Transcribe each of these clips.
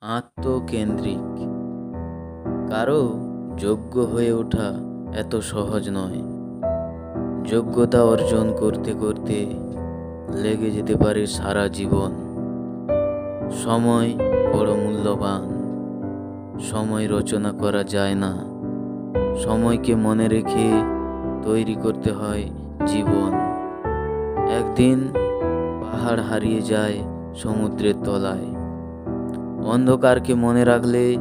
আত্মকেন্দ্রিক। কারও যোগ্য হয়ে ওঠা এত সহজ নয়। যোগ্যতা অর্জন করতে করতে লেগে যেতে পারে সারা জীবন। সময় বড় মূল্যবান। সময় রচনা করা যায় না। সময়কে মনে রেখে তৈরি করতে হয় জীবন। একদিন পাহাড় হারিয়ে যায় সমুদ্রের তলায়। অন্ধকারকে মনে রাখলে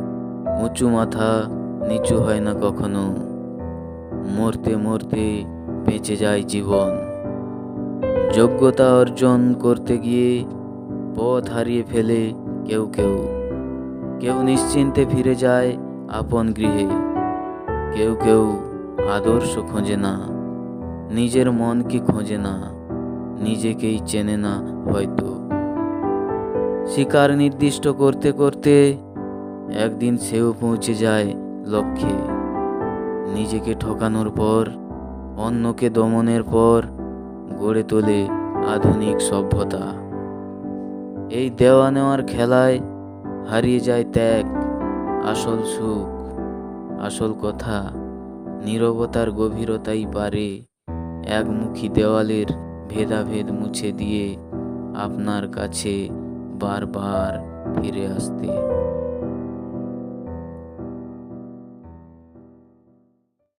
উঁচু মাথা নিচু হয় না কখনো। মরতে মরতে বেঁচে যায় জীবন। যোগ্যতা অর্জন করতে গিয়ে পথ হারিয়ে ফেলে কেউ কেউ। কেউ নিশ্চিন্তে ফিরে যায় আপন গৃহে। কেউ কেউ আদর্শ খোঁজে না। নিজের মনকে খোঁজে না। নিজেকেই চেনে না হয়তো। শিকার নির্দিষ্ট করতে করতে একদিন সেও পৌঁছে যায় লক্ষ্যে। নিজেকে ঠকানোর পর, অন্যকে দমনের পর গড়ে তোলে আধুনিক সভ্যতা। এই দেওয়া নেওয়ার খেলায় হারিয়ে যায় ত্যাগ, আসল সুখ, আসল কথা। নীরবতার গভীরতাই পারে একমুখী দেওয়ালের ভেদাভেদ মুছে দিয়ে আপনার কাছে बार बार फिरे हंसती।